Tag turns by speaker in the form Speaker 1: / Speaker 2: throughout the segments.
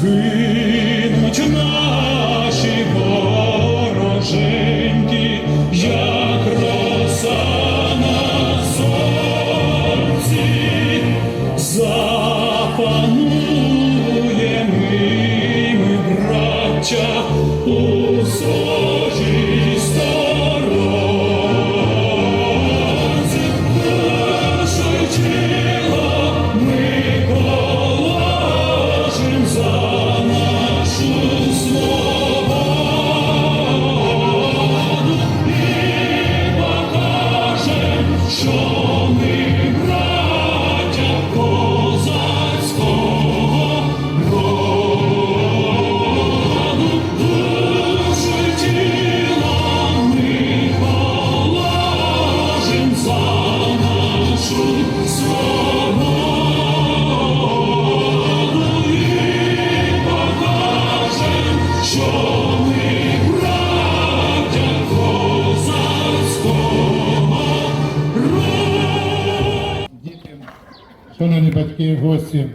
Speaker 1: feel шановні батьки, гості.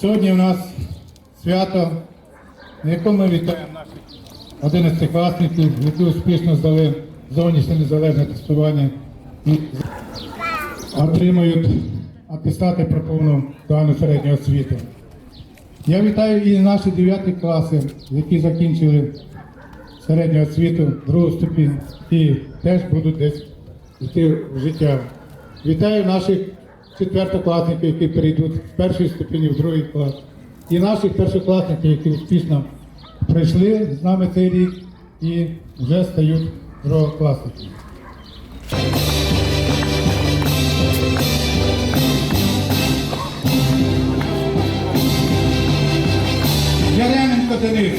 Speaker 1: Сьогодні у нас свято, на якому ми вітаємо наших 11 класників, які успішно здали зовнішнє незалежне тестування і отримують атестати про повну дану середню освіту. Я вітаю і наші 9 класи, які закінчили середню освіту, другу ступінь і теж будуть десь йти в життя. Вітаю наших четвертокласників, які перейдуть з першої ступені в другий клас. І наших першокласників, які успішно пройшли з нами цей рік і вже стають другокласниками. Яременко Денис,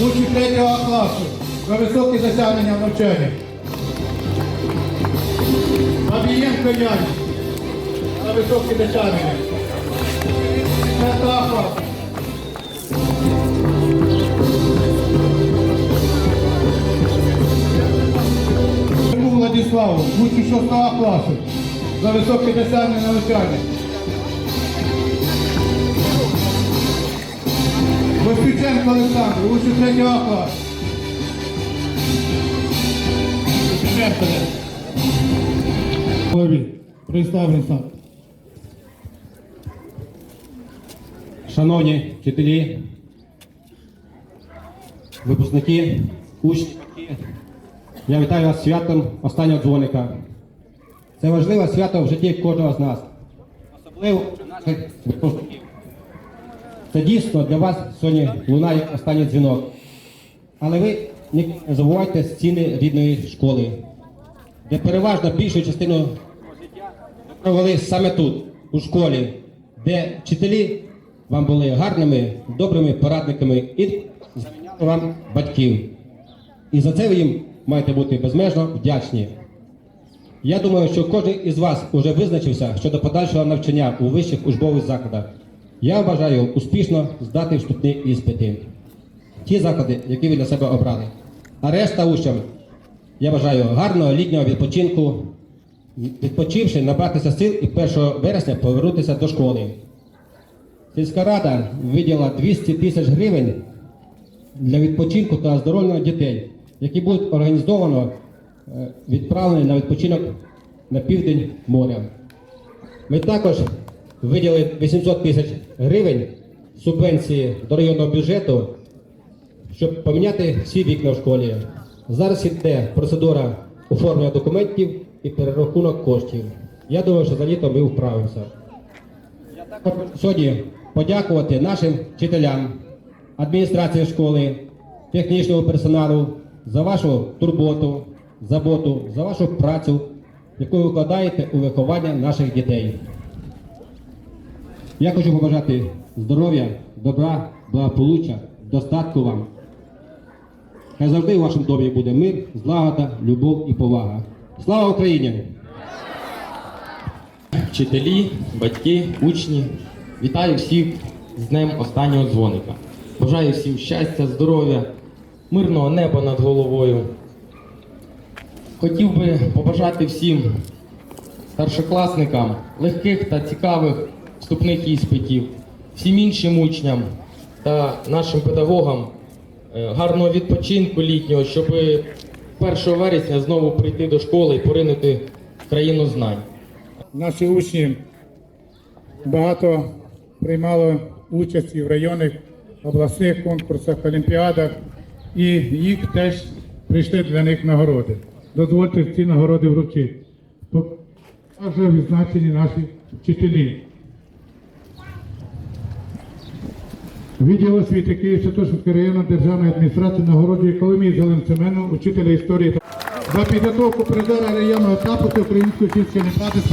Speaker 1: учень третього класу, за високі досягнення в навчанні. Бабієнко Ян, за високі класу. Криму Владиславу, учень шостого класу, за високі на навчанні. Воспіченко Олександр, учень третього класу. Представлений сам.
Speaker 2: Шановні вчителі, випускники, учні, я вітаю вас святом останнього дзвоника. Це важливе свято в житті кожного з нас, особливо наших випускників. Це дійсно для вас сьогодні лунає останній дзвінок. Але ви не забувайте стіни рідної школи, де переважно більшу частину життя провели саме тут, у школі, де вчителі вам були гарними, добрими порадниками і заміняли вам батьків. І за це ви їм маєте бути безмежно вдячні. Я думаю, що кожен із вас вже визначився щодо подальшого навчання у вищих учбових закладах. Я бажаю успішно здати вступні іспити. Ті заклади, які ви для себе обрали. А решта учням я бажаю гарного літнього відпочинку, відпочивши, набратися сил і 1 вересня повернутися до школи. Сільська рада виділа 200 тисяч гривень для відпочинку та оздоровлення дітей, які будуть організовано е, відправлені на відпочинок на південь моря. Ми також виділили 800 тисяч гривень субвенції до районного бюджету, щоб поміняти всі вікна в школі. Зараз іде процедура оформлення документів і перерахунок коштів. Я думаю, що за літо ми вправимося. Сьогодні подякувати нашим вчителям, адміністрації школи, технічному персоналу за вашу турботу, заботу, за вашу працю, яку ви вкладаєте у виховання наших дітей. Я хочу побажати здоров'я, добра, благополуччя, достатку вам. Хай завжди у вашому домі буде мир, злагода, любов і повага. Слава Україні!
Speaker 3: Вчителі, батьки, учні, вітаю всіх з днем останнього дзвоника. Бажаю всім щастя, здоров'я, мирного неба над головою. Хотів би побажати всім старшокласникам легких та цікавих вступних іспитів, всім іншим учням та нашим педагогам е, гарного відпочинку літнього, щоб 1 вересня знову прийти до школи і поринути країну знань.
Speaker 1: Наші учні багато приймали участі в районних обласних конкурсах, олімпіадах, і їх теж прийшли для них нагороди. Дозвольте ці нагороди вручити. Також відзначені наші вчителі. Відділ освіти Київ Святошинської районної державної адміністрації нагороджує Коломій Галин Семену, учителя історії та за підготовку призера районного етапу та української сільської олімпіади з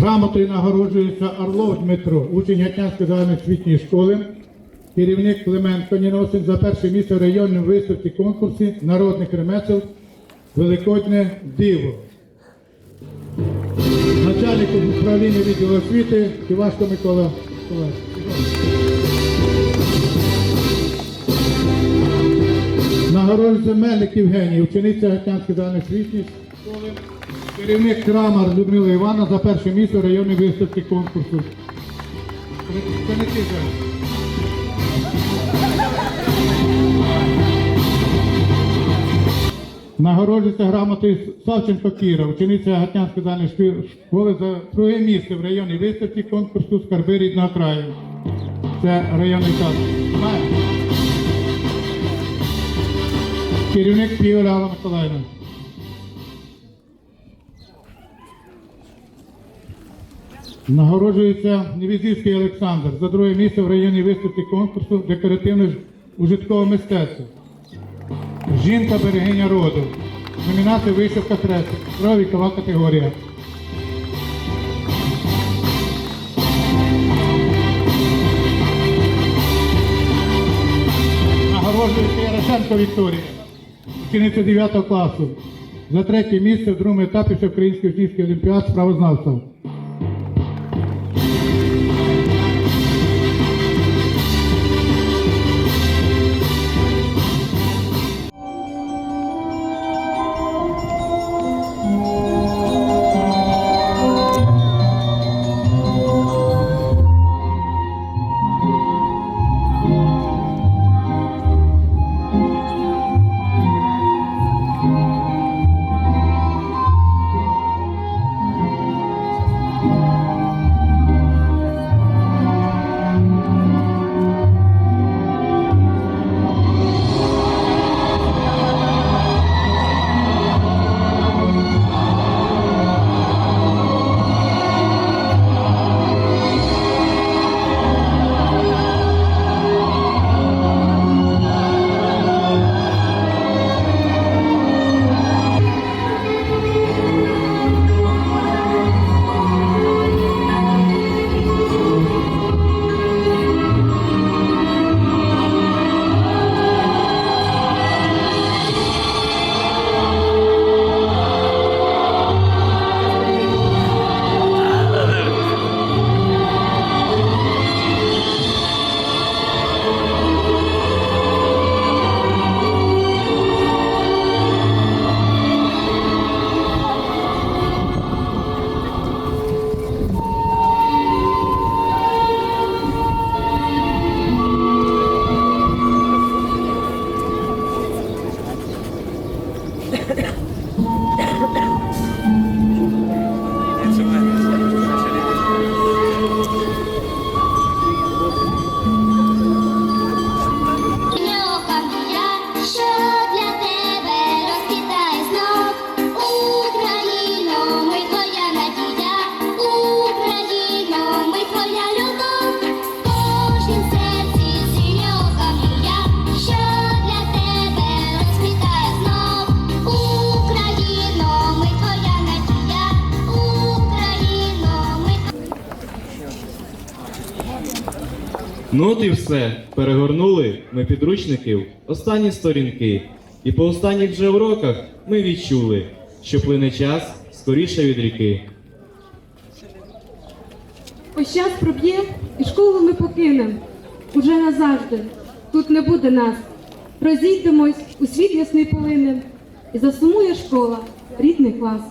Speaker 1: Грамотою нагороджується Орлов Дмитро, учень Гатнянської загальноосвітньої школи, керівник Клименко Ніносин за перше місце в районному виставці конкурсі народних ремесел Великодне диво. Начальник управління відділу освіти Ківашко Микола Миколаївич. Нагороджується Мельник Євгеній, учениця Гатнянської загальноосвітньої школи, керівник Крамар Людмила Івана за перше місце в районній виставці конкурсу. Це не Нагороджується грамотою Савченко Кіра, учениця Гатнянської загальної школи за друге місце в районній виставці конкурсу Скарби рідного краю. Це районний. Знає? Керівник Півля Алла Миколаївна. Нагороджується Невізівський Олександр за друге місце в районній виставці конкурсу декоративно-ужиткового мистецтва. Жінка берегиня роду. Номінація вишивка хрест. Друга вікова категорія. Нагороджується Ярошенко Вікторія, учениця 9 класу. За третє місце в другому етапі Всеукраїнської учнівської олімпіад з правознавства.
Speaker 4: Ну от і все. Перегорнули ми підручників останні сторінки. І по останніх вже уроках ми відчули, що плине час скоріше від ріки.
Speaker 5: Ось час проб'є, і школу ми покинемо уже назавжди. Тут не буде нас. Розійдемось у світ ясний полинем, і засумує школа, рідний клас.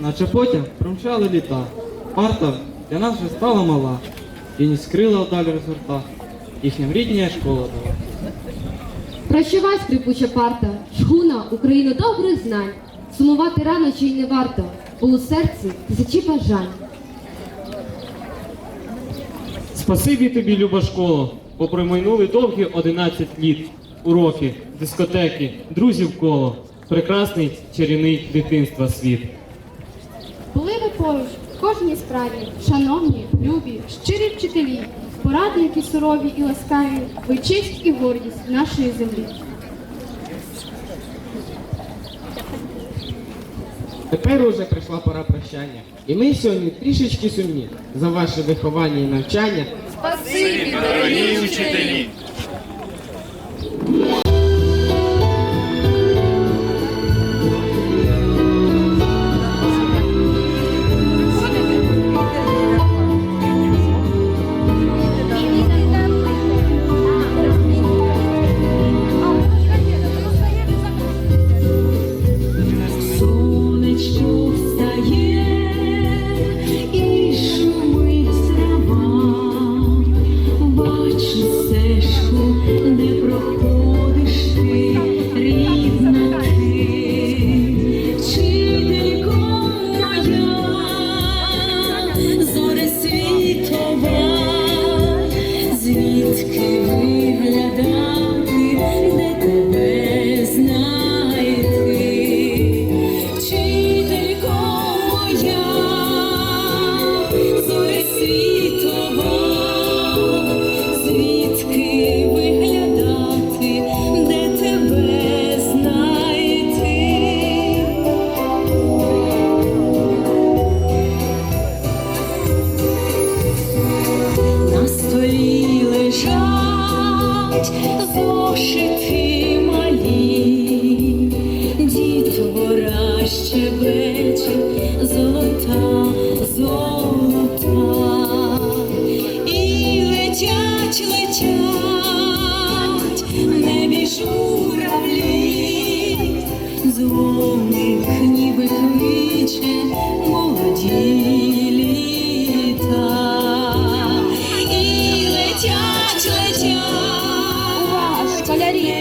Speaker 6: Наче потяг промчали літа. парта для нас вже стала мала. Єніс скрила оддалі розгорта, їхня рідня школа дала.
Speaker 7: Прощавай, скрипуча парта, шхуна Україну добрих знань. Сумувати рано чи й не варто, бо у серці тисячі бажань.
Speaker 6: Спасибі тобі, люба школа, бо промайнули довгі 11 літ, уроки, дискотеки, друзів коло, прекрасний чарівний дитинства світ.
Speaker 8: Були ви поруч, Кожній справі, шановні, любі, щирі вчителі, порадники сурові і ласкаві, ви честь і гордість нашої землі.
Speaker 9: Тепер уже прийшла пора прощання. І ми сьогодні трішечки сумні за ваше виховання і навчання.
Speaker 10: Спасибі, дорогі вчителі!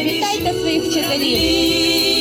Speaker 8: Вітайте своїх вчителів!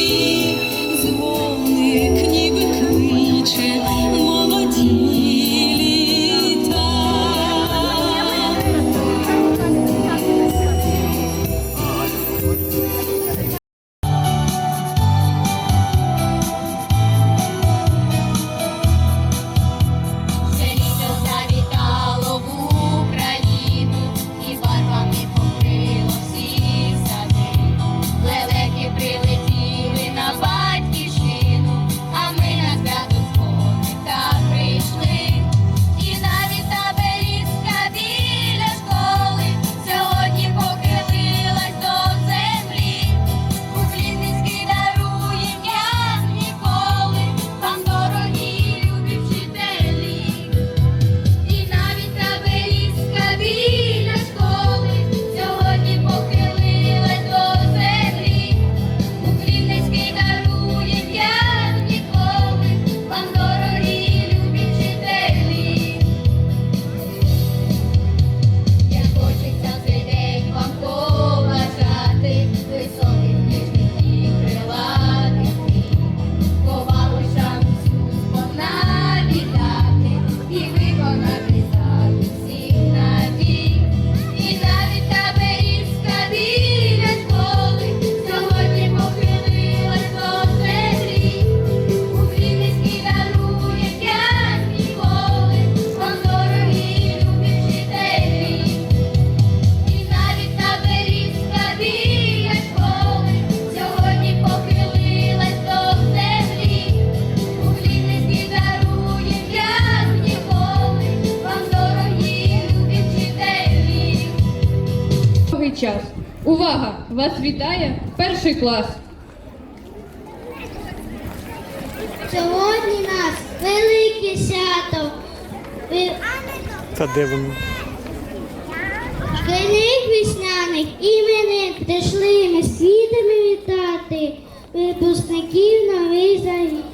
Speaker 5: вітає перший клас.
Speaker 11: Сьогодні нас велике свято. Та де воно? Шкільних весняних іменин прийшли ми світами вітати. Випускників новий завіт.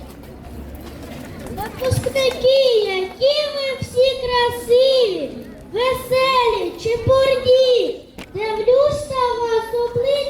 Speaker 11: Випускники, які ми всі красиві, веселі, чепурні, дивлюся вас обличчя.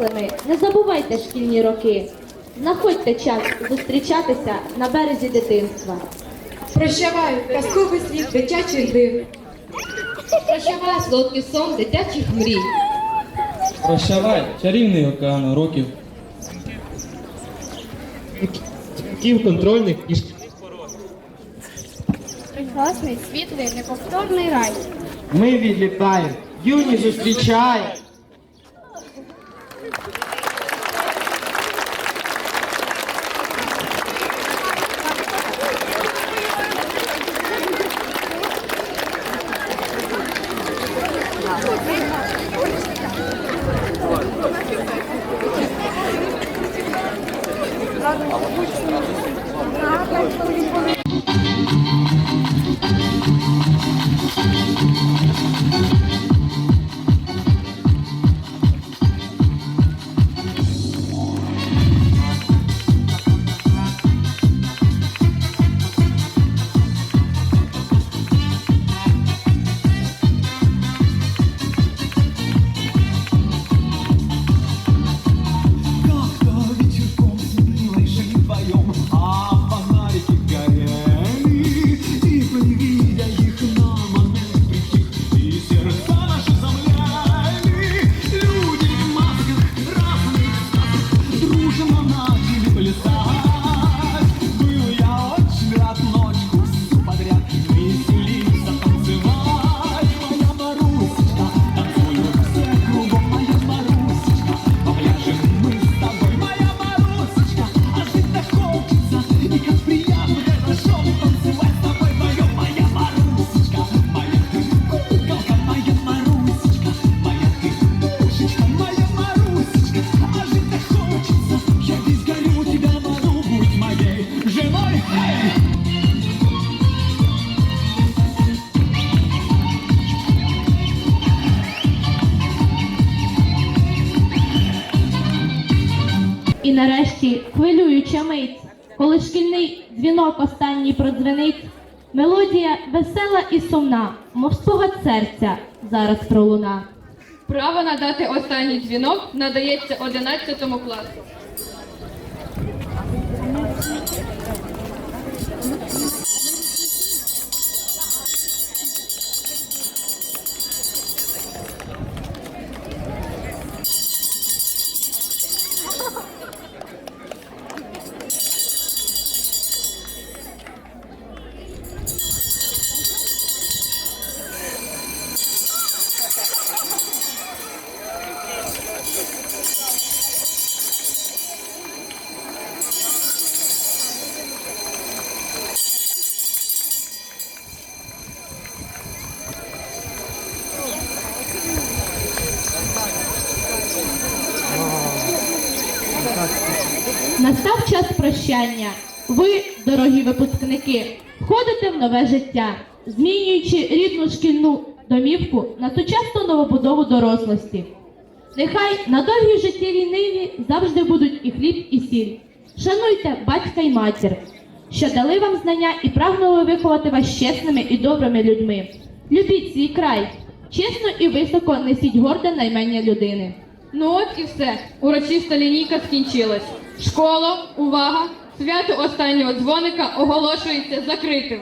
Speaker 7: Дорослими, не забувайте шкільні роки. Знаходьте час зустрічатися на березі дитинства.
Speaker 5: Прощавай, казковий світ дитячих див.
Speaker 7: Прощавай солодкий сон дитячих мрій.
Speaker 9: Прощавай, чарівний океан уроків.
Speaker 3: Дзвінків контрольних і
Speaker 8: Прекрасний, світлий, неповторний рай.
Speaker 9: Ми відлітаємо, юні зустрічаємо.
Speaker 7: Нарешті хвилююча мить, коли шкільний дзвінок останній продзвенить, мелодія весела і сумна, мов спогад серця зараз пролуна.
Speaker 12: Право надати останній дзвінок надається 11 класу.
Speaker 7: Прощання. Ви, дорогі випускники, входите в нове життя, змінюючи рідну шкільну домівку на сучасну новобудову дорослості. Нехай на довгій життєвій ниві завжди будуть і хліб, і сіль. Шануйте батька й матір, що дали вам знання і прагнули виховати вас чесними і добрими людьми. Любіть свій край, чесно і високо несіть горде наймення людини.
Speaker 12: Ну от і все. Урочиста лінійка скінчилась. Школа, увага! Свято останнього дзвоника оголошується закритим.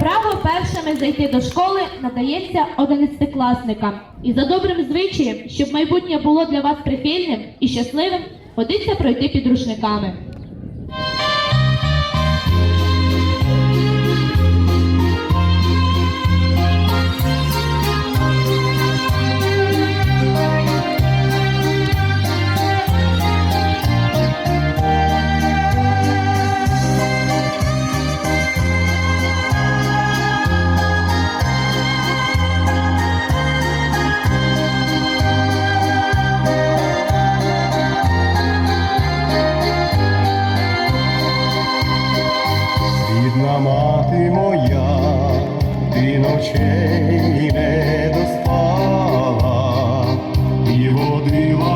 Speaker 7: Право першими зайти до школи надається одинадцятикласникам. І за добрим звичаєм, щоб майбутнє було для вас прихильним і щасливим, годиться пройти під
Speaker 13: і